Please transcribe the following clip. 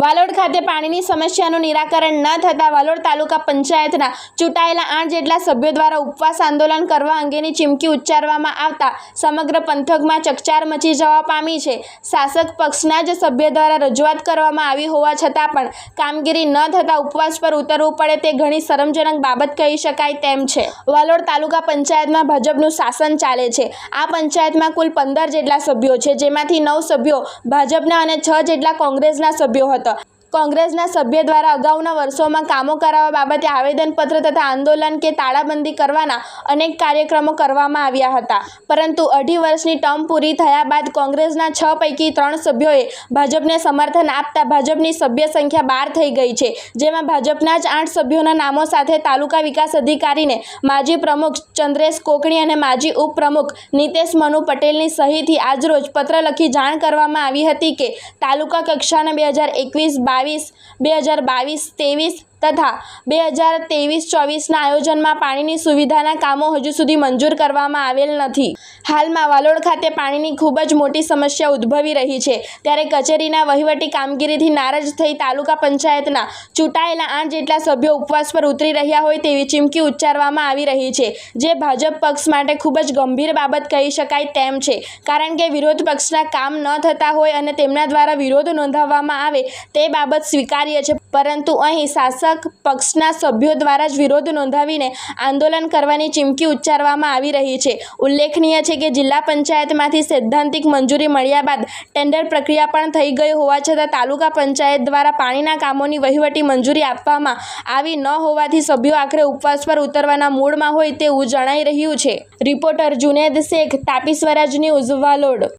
વાલોડ ખાતે પાણીની સમસ્યાનું નિરાકરણ ન થતાં વાલોડ તાલુકા પંચાયતના ચૂંટાયેલા આઠ જેટલા સભ્યો દ્વારા ઉપવાસ આંદોલન કરવા અંગેની ચીમકી ઉચ્ચારવામાં આવતા સમગ્ર પંથકમાં ચકચાર મચી જવા પામી છે. શાસક પક્ષના જ સભ્ય દ્વારા રજૂઆત કરવામાં આવી હોવા છતાં પણ કામગીરી ન થતાં ઉપવાસ પર ઉતરવું પડે તે ઘણી શરમજનક બાબત કહી શકાય તેમ છે. વાલોડ તાલુકા પંચાયતમાં ભાજપનું શાસન ચાલે છે. આ પંચાયતમાં કુલ પંદર જેટલા સભ્યો છે, જેમાંથી નવ સભ્યો ભાજપના અને છ જેટલા કોંગ્રેસના સભ્યો હતા. जातं કોંગ્રેસના સભ્ય દ્વારા અગાઉના વર્ષોમાં કામો કરાવવા બાબતે આવેદનપત્ર તથા આંદોલન કે તાળાબંધી કરવાના અનેક કાર્યક્રમો કરવામાં આવ્યા હતા. પરંતુ અઢી વર્ષની ટર્મ પૂરી થયા બાદ કોંગ્રેસના છ પૈકી ત્રણ સભ્યોએ ભાજપને સમર્થન આપતા ભાજપની સભ્ય સંખ્યા બાર થઈ ગઈ છે. જેમાં ભાજપના જ આઠ સભ્યોના નામો સાથે તાલુકા વિકાસ અધિકારીને માજી પ્રમુખ ચંદ્રેશ કોકણી અને માજી ઉપપ્રમુખ નિતેશ મનુ પટેલની સહીથી આજરોજ પત્ર લખી જાણ કરવામાં આવી હતી કે તાલુકા કક્ષાના બે હજાર એકવીસ બાવીસ, બે હજાર બાવીસ, ત્રેવીસ તથા બે હજાર ત્રેવીસ, ચોવીસના આયોજનમાં પાણીની સુવિધાના કામો હજુ સુધી મંજૂર કરવામાં આવેલ નથી. હાલમાં વાલોડ ખાતે પાણીની ખૂબ જ મોટી સમસ્યા ઉદ્ભવી રહી છે. ત્યારે કચેરીના વહીવટી કામગીરીથી નારાજ થઈ તાલુકા પંચાયતના ચૂંટાયેલા આઠ જેટલા સભ્યો ઉપવાસ પર ઉતરી રહ્યા હોય તેવી ચીમકી ઉચ્ચારવામાં આવી રહી છે, જે ભાજપ પક્ષ માટે ખૂબ જ ગંભીર બાબત કહી શકાય તેમ છે. કારણ કે વિરોધ પક્ષના કામ ન થતા હોય અને તેમના દ્વારા વિરોધ નોંધાવવામાં આવે તે બાબત સ્વીકાર્ય છે. પરંતુ અહીં શાસક પક્ષના સભ્યો દ્વારા જ વિરોધ નોંધાવીને આંદોલન કરવાની ચીમકી ઉચ્ચારવામાં આવી રહી છે. ઉલ્લેખનીય છે કે જિલ્લા પંચાયતમાંથી સૈદ્ધાંતિક મંજૂરી મળ્યા બાદ ટેન્ડર પ્રક્રિયા પણ થઈ ગઈ હોવા છતાં તાલુકા પંચાયત દ્વારા પાણીના કામોની વહીવટી મંજૂરી આપવામાં આવી ન હોવાથી સભ્યો આખરે ઉપવાસ પર ઉતરવાના મૂડમાં હોય તેવું જણાઈ રહ્યું છે. Reporter Juned Shaikh, Tapi Swaraj news Valod